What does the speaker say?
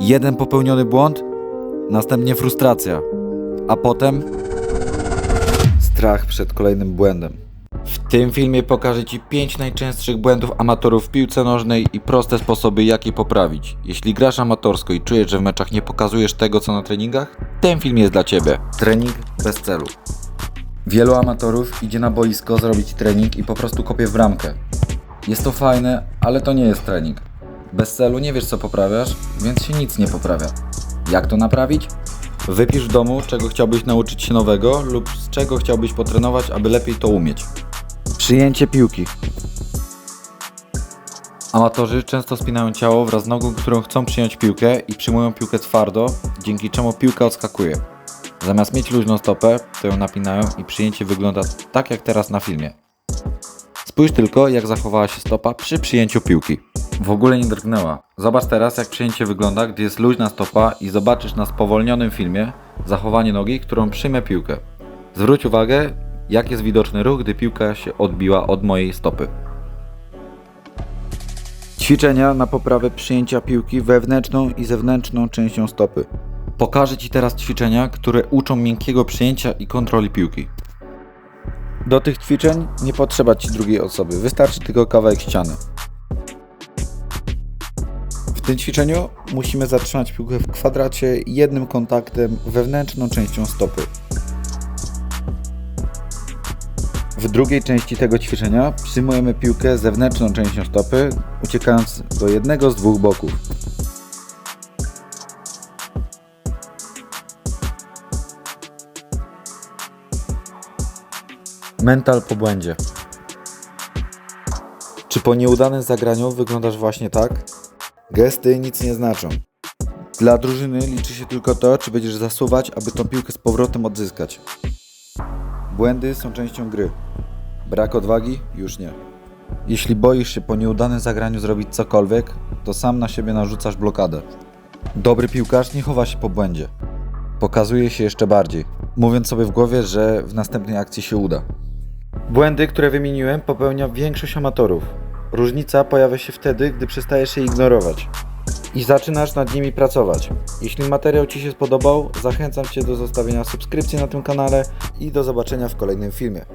Jeden popełniony błąd, następnie frustracja, a potem strach przed kolejnym błędem. W tym filmie pokażę Ci 5 najczęstszych błędów amatorów w piłce nożnej i proste sposoby, jak je poprawić. Jeśli grasz amatorsko i czujesz, że w meczach nie pokazujesz tego, co na treningach, ten film jest dla Ciebie. Trening bez celu. Wielu amatorów idzie na boisko zrobić trening i po prostu kopie w bramkę. Jest to fajne, ale to nie jest trening. Bez celu nie wiesz co poprawiasz, więc się nic nie poprawia. Jak to naprawić? Wypisz w domu, czego chciałbyś nauczyć się nowego lub z czego chciałbyś potrenować, aby lepiej to umieć. Przyjęcie piłki. Amatorzy często spinają ciało wraz z nogą, którą chcą przyjąć piłkę i przyjmują piłkę twardo, dzięki czemu piłka odskakuje. Zamiast mieć luźną stopę, to ją napinają i przyjęcie wygląda tak jak teraz na filmie. Spójrz tylko, jak zachowała się stopa przy przyjęciu piłki. W ogóle nie drgnęła. Zobacz teraz, jak przyjęcie wygląda, gdy jest luźna stopa i zobaczysz na spowolnionym filmie zachowanie nogi, którą przyjmę piłkę. Zwróć uwagę, jak jest widoczny ruch, gdy piłka się odbiła od mojej stopy. Ćwiczenia na poprawę przyjęcia piłki wewnętrzną i zewnętrzną częścią stopy. Pokażę Ci teraz ćwiczenia, które uczą miękkiego przyjęcia i kontroli piłki. Do tych ćwiczeń nie potrzeba Ci drugiej osoby, wystarczy tylko kawałek ściany. W tym ćwiczeniu musimy zatrzymać piłkę w kwadracie jednym kontaktem wewnętrzną częścią stopy. W drugiej części tego ćwiczenia przyjmujemy piłkę zewnętrzną częścią stopy, uciekając do jednego z dwóch boków. Mental po błędzie. Czy po nieudanym zagraniu wyglądasz właśnie tak? Gesty nic nie znaczą. Dla drużyny liczy się tylko to, czy będziesz zasuwać, aby tą piłkę z powrotem odzyskać. Błędy są częścią gry. Brak odwagi? Już nie. Jeśli boisz się po nieudanym zagraniu zrobić cokolwiek, to sam na siebie narzucasz blokadę. Dobry piłkarz nie chowa się po błędzie. Pokazuje się jeszcze bardziej, mówiąc sobie w głowie, że w następnej akcji się uda. Błędy, które wymieniłem, popełnia większość amatorów. Różnica pojawia się wtedy, gdy przestajesz je ignorować i zaczynasz nad nimi pracować. Jeśli materiał Ci się spodobał, zachęcam Cię do zostawienia subskrypcji na tym kanale i do zobaczenia w kolejnym filmie.